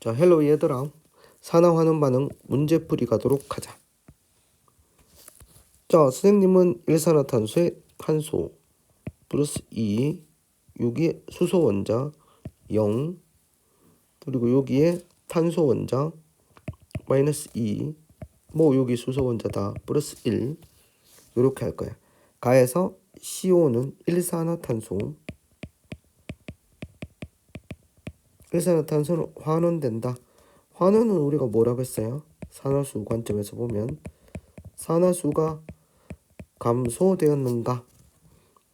자, 헬로 얘들아. 산화환원 반응 문제풀이 가도록 하자. 자, 선생님은 일산화탄소의 탄소 플러스 2 여기에 수소 원자 0 그리고 여기에 탄소 원자 마이너스 2 뭐 여기 수소 원자 다 플러스 1 이렇게 할 거야. 가해서 CO-는 일산화탄소 일산화탄소는 환원된다. 환원은 우리가 뭐라고 했어요? 산화수 관점에서 보면 산화수가 감소되었는가?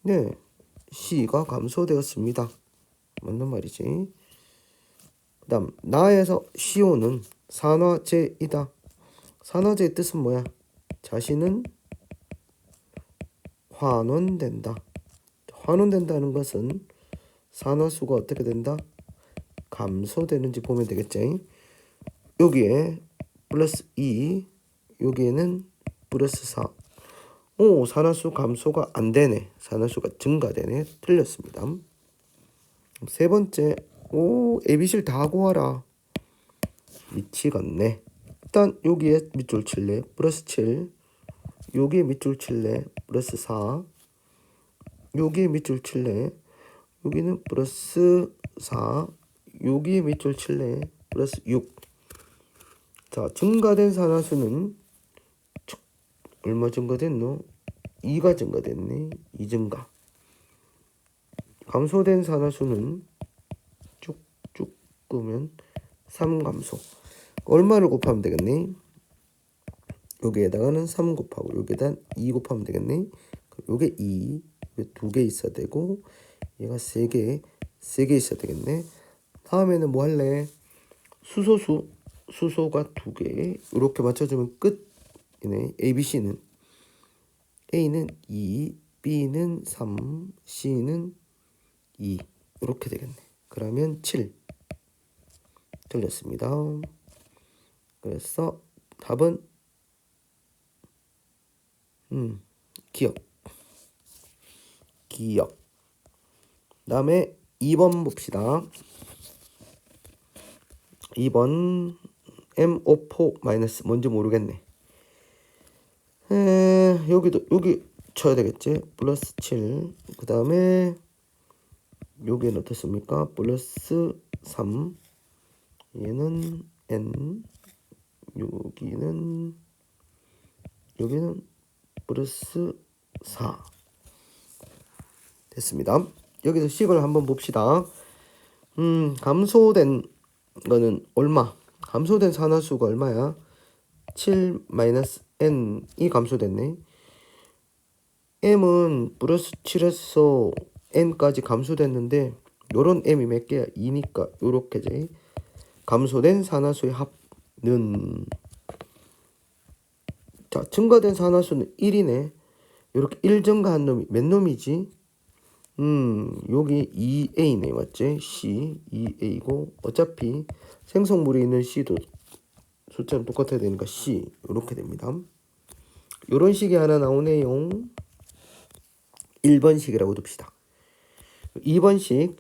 네, C가 감소되었습니다. 맞는 말이지. 그 다음 나에서 CO는 산화제이다. 산화제의 뜻은 뭐야? 자신은 환원된다. 환원된다는 것은 산화수가 어떻게 된다? 감소되는지 보면 되겠지. 여기에 플러스 2, 여기에는 플러스 4. 오, 산화수 감소가 안 되네. 산화수가 증가되네. 틀렸습니다. 세 번째, 오, ABC를 다 와라. 미치겠네. 일단 여기에 밑줄 칠래. 플러스 7. 여기에 밑줄 칠래. 플러스 4. 여기에 밑줄 칠래. 여기는 플러스 4. 여기에 밑줄 칠래. 플러스 6. 자, 증가된 산화수는 촉, 얼마 증가됐노? 2가 증가됐네. 2 증가. 감소된 산화수는 쭉쭉 끄면 3 감소. 얼마를 곱하면 되겠니? 여기에다가는 3 곱하고 여기에다 2 곱하면 되겠니? 요게 2, 두개 있어야 되고 얘가 세 개, 세개 있어야 되겠네. 다음에는 뭐 할래? 수소수, 수소가 두 개. 이렇게 맞춰주면 끝이네. A, B, C는 A는 2, B는 3, C는 2 이렇게 되겠네. 그러면 7 틀렸습니다. 그래서 답은 음 기억 기억 다음에 2번 봅시다. 2번 MO4 마이너스 뭔지 모르겠네. 에, 여기도 여기 쳐야 되겠지. 플러스 7. 그 다음에 여기는 어떻습니까? 플러스 3. 얘는 N. 여기는 여기는 플러스 4. 됐습니다. 여기서 식을 한번 봅시다. 음, 감소된 거는 얼마? 감소된 산화수가 얼마야? 7 마이너스 n이 감소됐네. m은 플러스 7에서 n까지 감소됐는데 요런 m이 몇 개야? 2니까 요렇게지. 감소된 산화수의 합은 자 증가된 산화수는 1이네. 요렇게 1 증가한 놈이 몇 놈이지? 음, 여기 2A네, 맞지? C, 2A고, 어차피 생성물에 있는 C도 숫자는 똑같아야 되니까 C, 이렇게 됩니다. 요런 식이 하나 나오네요. 1번식이라고 둡시다. 2번식,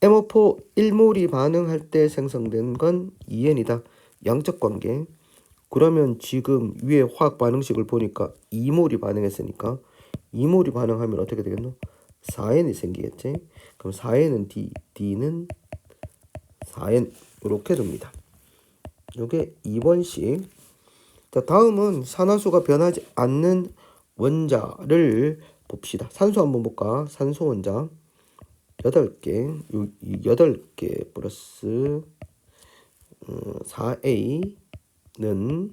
M4 1몰이 반응할 때 생성된 건 2N이다. 양적 관계. 그러면 지금 위에 화학 반응식을 보니까 2몰이 반응했으니까 2몰이 반응하면 어떻게 되겠노? 4n이 생기겠지. 그럼 4n은 D, D는 4n 이렇게 됩니다. 이게 2번씩. 자, 다음은 산화수가 변하지 않는 원자를 봅시다. 산소 한번 볼까? 산소 원자 8개, 8개 플러스 4A는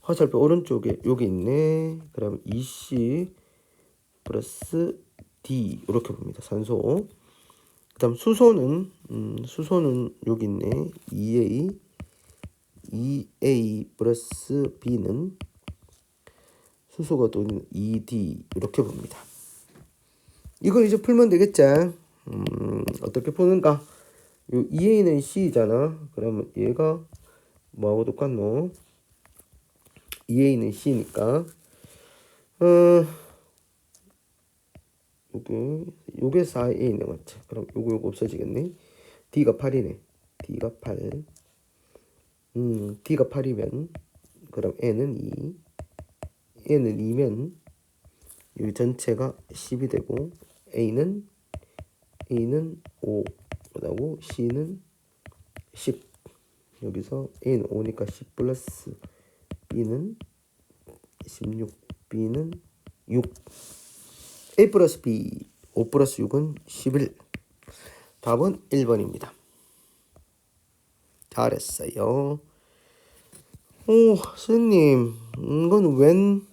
화살표 오른쪽에 여기 있네. 그럼 2C 플러스 D 이렇게 봅니다. 산소. 그다음 수소는 음, 수소는 여기 있네. 2A 2A 플러스 B는 수소가 또 2D 이렇게 봅니다. 이걸 이제 풀면 되겠지. 음, 어떻게 푸는가? 요 2A는 C잖아. 그러면 얘가 뭐하고 똑같노? 2A는 C니까 어 요게 요게 4A네 맞지? 그럼 요거 요거 없어지겠네. D가 8이네. D가 8. 음, D가 8이면 그럼 N은 2 N은 2면 이 전체가 10이 되고 A는 A는 5 그러고 C는 10 여기서 A는 5니까 10 플러스 B는 16 B는 6 A 플러스 B 5 플러스 6은 11 답은 1번입니다 잘했어요 오 선생님 이건 웬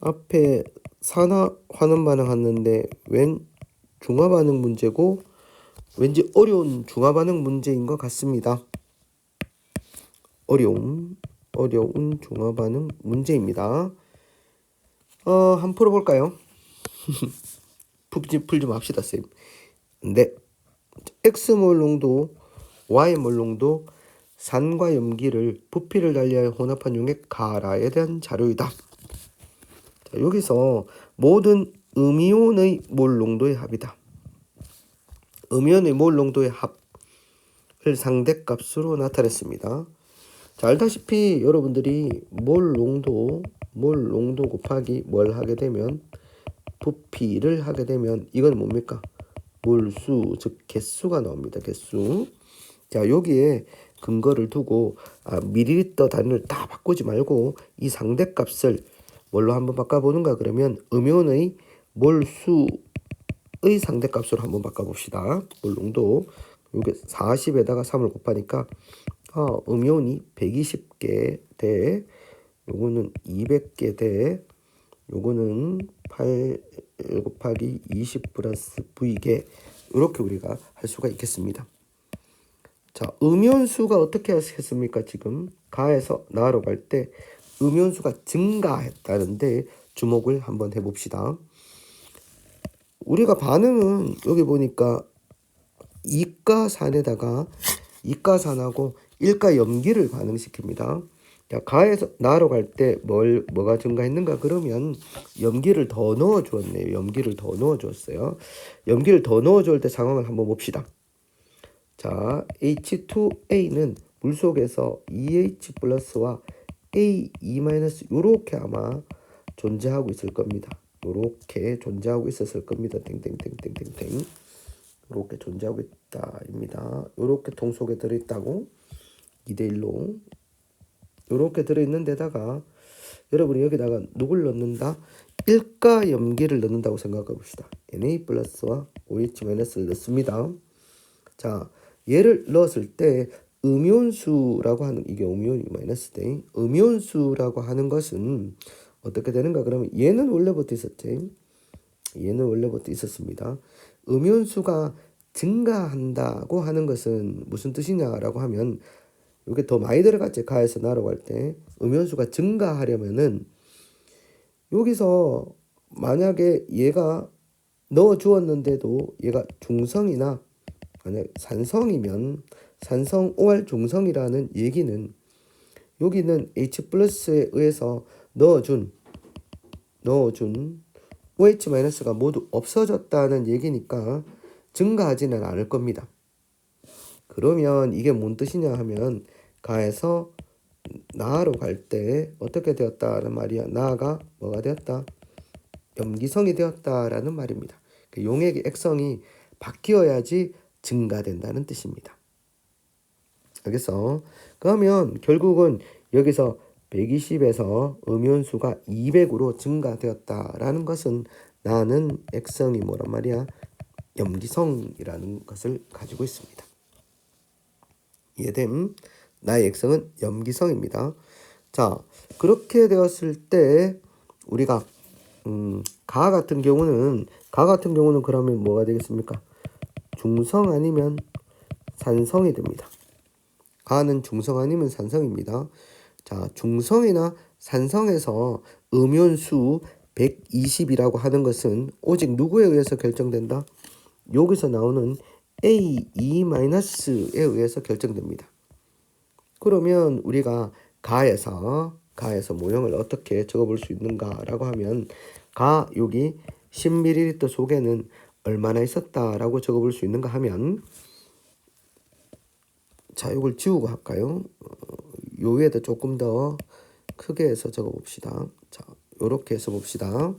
앞에 산화 환원 반응 하는데 웬 중화 반응 문제고 왠지 어려운 중화 반응 문제인 것 같습니다. 어려운 어려운 중화 반응 문제입니다. 어, 한번 풀어볼까요? 풀지 풀지 맙시다, 쌤. 네, x 몰롱도 y 몰롱도 산과 염기를 부피를 달리하여 혼합한 용액 가라에 대한 자료이다. 자, 여기서 모든 음이온의 몰 농도의 합이다. 음이온의 몰 농도의 합을 상대값으로 나타냈습니다. 자, 알다시피 여러분들이 몰 농도, 몰 농도 곱하기 뭘 하게 되면 부피를 하게 되면 이건 뭡니까? 몰수, 즉 개수가 나옵니다. 개수. 자, 여기에 근거를 두고 아, 미리리터 단위를 다 바꾸지 말고 이 상대값을 뭘로 한번 바꿔보는가 그러면 음이온의 몰수의 상대값으로 한번 바꿔봅시다. 몰 농도 요게 40에다가 3을 곱하니까 어, 음이온이 120개 대 요거는 200개 대 요거는 8 곱하기 20 플러스 V개 이렇게 우리가 할 수가 있겠습니다. 자, 음연수가 어떻게 했습니까? 지금 가에서 나로 갈 때 음연수가 증가했다는데 주목을 한번 해봅시다. 우리가 반응은 여기 보니까 이가산에다가 이가산하고 일가 염기를 반응시킵니다. 자, 가에서 나로 갈 때 뭘 뭐가 증가했는가 그러면 염기를 더 넣어 주었네요. 염기를 더 넣어 줬어요. 염기를 더 넣어 줄 때 상황을 한번 봅시다. 자, H2A는 물 속에서 EH 플러스와 A2 마이너스 요렇게 아마 존재하고 있을 겁니다. 요렇게 존재하고 있었을 겁니다. 땡땡땡땡땡땡. 요렇게 존재하고 있다입니다. 요렇게 통 속에 들어 있다고 2대 1로 요렇게 들어 있는 데다가 여러분이 여기다가 누굴 넣는다? 일가 염기를 넣는다고 생각해 봅시다. Na 플러스와 OH 마이너스를 넣습니다. 자, 얘를 넣었을 때 음이온수라고 하는 이게 음이온이 마이너스 대 음이온수라고 하는 것은 어떻게 되는가 그러면 얘는 원래부터 있었지 얘는 원래부터 있었습니다 음이온수가 증가한다고 하는 것은 무슨 뜻이냐라고 하면 이게 더 많이 들어갔지 가에서 나로 갈 때 음이온수가 증가하려면은 여기서 만약에 얘가 넣어 주었는데도 얘가 중성이나 만약 산성이면 산성 OR 중성이라는 얘기는 여기는 H 플러스에 의해서 넣어준 넣어준 OH 마이너스가 모두 없어졌다는 얘기니까 증가하지는 않을 겁니다. 그러면 이게 뭔 뜻이냐 하면 가에서 나로 갈 때 어떻게 되었다는 말이야. 나가 뭐가 되었다? 염기성이 되었다라는 말입니다. 그 용액의 액성이 바뀌어야지 증가된다는 뜻입니다. 알겠어? 그러면 결국은 여기서 120에서 음연수가 200으로 증가되었다라는 것은 나는 액성이 뭐란 말이야? 염기성이라는 것을 가지고 있습니다. 이해됨? 나의 액성은 염기성입니다. 자, 그렇게 되었을 때 우리가 음, 가 같은 경우는 가 같은 경우는 그러면 뭐가 되겠습니까? 중성 아니면 산성이 됩니다. 가는 중성 아니면 산성입니다. 자, 중성이나 산성에서 음연수 120이라고 하는 것은 오직 누구에 의해서 결정된다? 여기서 나오는 A2-에 의해서 결정됩니다. 그러면 우리가 가에서 가에서 모형을 어떻게 적어볼 수 있는가라고 하면 가 여기 10ml 속에는 얼마나 있었다라고 적어볼 수 있는가 하면 자, 이걸 지우고 할까요? 어, 요 위에다 조금 더 크게 해서 적어 봅시다. 자, 요렇게 해서 봅시다.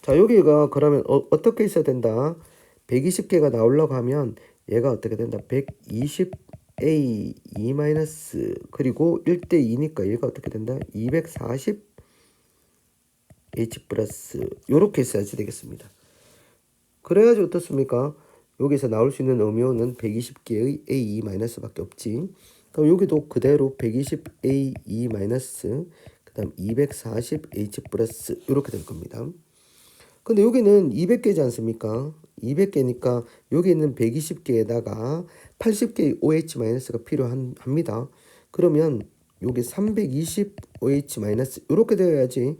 자, 여기가 그러면 어, 어떻게 있어야 된다? 120개가 나오려고 하면 얘가 어떻게 된다? 120A 2 마이너스 그리고 1대 2니까 얘가 어떻게 된다? 240 H 플러스 요렇게 써야지 되겠습니다. 그래야지 어떻습니까? 여기서 나올 수 있는 음요는 120개의 A2 마이너스밖에 없지. 그럼 여기도 그대로 120 A2 마이너스 그다음 240 H 플러스 이렇게 될 겁니다. 근데 여기는 200개지 않습니까? 200개니까 여기 있는 120개에다가 80개의 OH 마이너스가 필요합니다. 그러면 여기 320 OH 이렇게 되어야지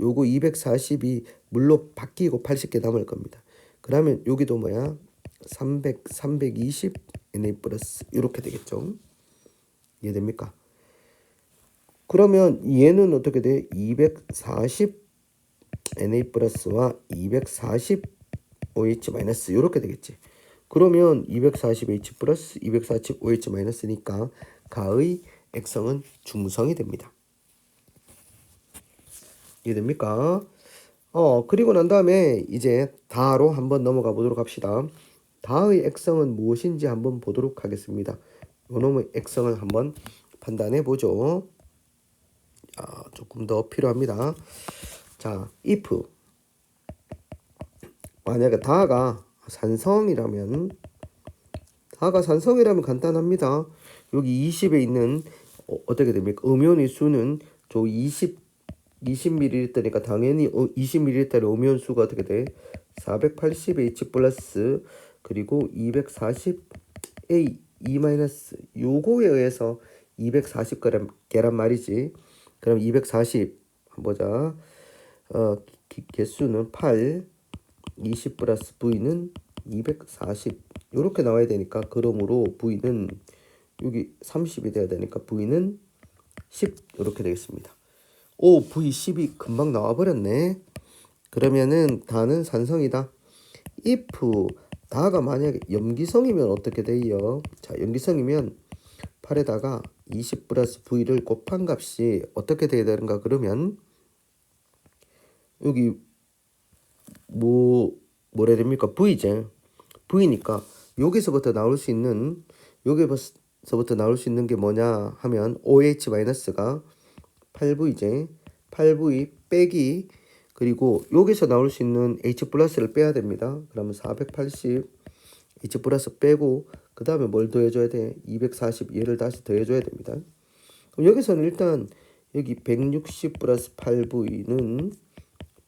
요거 240이 물로 바뀌고 80개 남을 겁니다. 그러면 여기도 뭐야? 300, 320 NA 플러스 이렇게 되겠죠. 이해됩니까? 그러면 얘는 어떻게 돼? 240 NA 플러스와 240 OH 마이너스 이렇게 되겠지. 그러면 240H 플러스 240 OH 마이너스니까 가의 액성은 중성이 됩니다. 이해됩니까? 어, 그리고 난 다음에 이제 다로 한번 넘어가 보도록 합시다. 다의 액성은 무엇인지 한번 보도록 하겠습니다. 요놈의 액성을 한번 판단해 보죠. 아, 조금 더 필요합니다. 자, if 만약에 다가 산성이라면 다가 산성이라면 간단합니다. 여기 20에 있는 어, 어떻게 됩니까? 음연의 수는 저 20, 20ml니까 당연히 20ml의 음연 수가 어떻게 돼? 480H 플러스 그리고 240A 2 마이너스 요거에 의해서 240g 계란 말이지. 그럼 240 한번 보자. 어 기- 개수는 8 20 플러스 V는 240 요렇게 나와야 되니까 그러므로 V는 여기 30이 돼야 되니까 V는 10 이렇게 되겠습니다. 오 V10이 금방 나와 버렸네. 그러면은 다는 산성이다. if 다가 만약에 염기성이면 어떻게 돼요? 자 염기성이면 8에다가 20 플러스 V를 곱한 값이 어떻게 돼야 되는가 그러면 여기 뭐 뭐라 해야 됩니까? V제. V니까 여기서부터 나올 수 있는 여기서부터 나올 수 있는 게 뭐냐 하면 OH 마이너스가 8V제. 8V 빼기 그리고 여기서 나올 수 있는 H 플러스를 빼야 됩니다. 그러면 480 H 플러스 빼고 그 다음에 뭘 더해줘야 돼? 240 얘를 다시 더해줘야 됩니다. 그럼 여기서는 일단 여기 160 플러스 8V는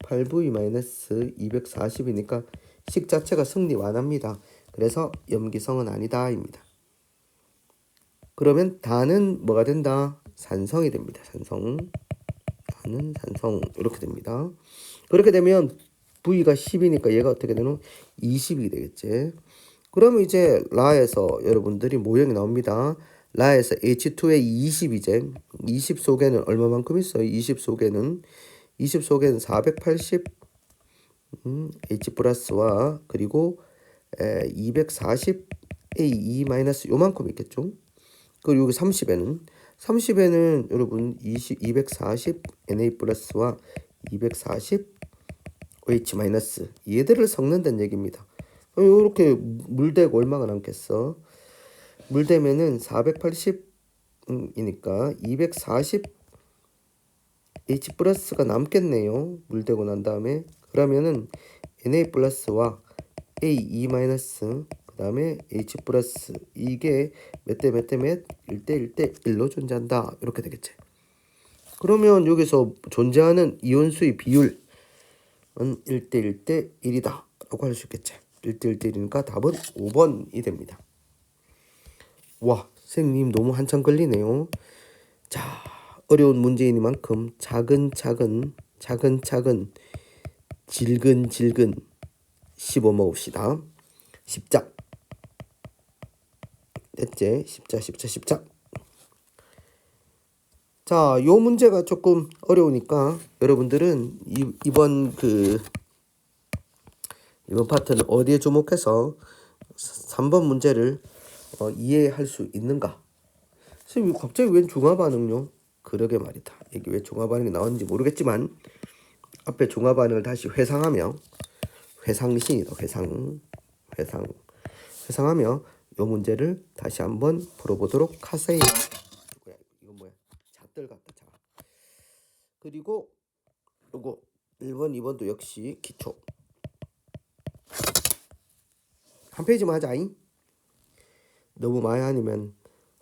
8V 마이너스 240이니까 식 자체가 승리 완합니다. 그래서 염기성은 아니다입니다. 그러면 다는 뭐가 된다? 산성이 됩니다. 산성. 다는 산성 이렇게 됩니다. 그렇게 되면 V가 10이니까 얘가 어떻게 되노? 20이 되겠지. 그러면 이제 라에서 여러분들이 모형이 나옵니다. 라에서 H2에 20이제 20 속에는 얼마만큼 있어요? 20 속에는 20 속에는 480 음, H 플러스와 그리고 에, 240 A2 마이너스 요만큼 있겠죠. 그리고 여기 30에는 30에는 여러분 20, 240 NA 플러스와 240 OH 마이너스 얘들을 섞는다는 얘기입니다. 이렇게 물대고 얼마가 남겠어? 물대면은 480이니까 240 H 플러스가 남겠네요. 물대고 난 다음에 그러면은 NA 플러스와 A2 마이너스 그 다음에 H 플러스 이게 몇 대 몇 대 몇? 1대 1대 1로 존재한다. 이렇게 되겠지. 그러면 여기서 존재하는 이온수의 비율은 1대 1대 1이다. 라고 할 수 있겠지. 1대 1대 1이니까 답은 5번이 됩니다. 와, 선생님 너무 한참 걸리네요. 자, 어려운 문제이니만큼 차근차근 차근차근 질근질근 씹어 먹읍시다. 십자. 됐지? 십자, 십자, 십자. 자, 요 문제가 조금 어려우니까 여러분들은 이, 이번 그 이번 파트는 어디에 주목해서 3번 문제를 어, 이해할 수 있는가? 선생님 갑자기 웬 중화 반응요? 그러게 말이다. 이게 왜 중화 반응이 나왔는지 모르겠지만 앞에 중화 반응을 다시 회상하며 회상신이다. 회상 회상 회상하며 요 문제를 다시 한번 풀어보도록 하세요. 이거야, 이건 뭐야? 잣들 같다. 자. 그리고 요거 1번, 2번도 역시 기초. 한 페이지만 하자잉. 너무 많이 아니면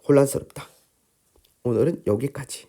혼란스럽다. 오늘은 여기까지.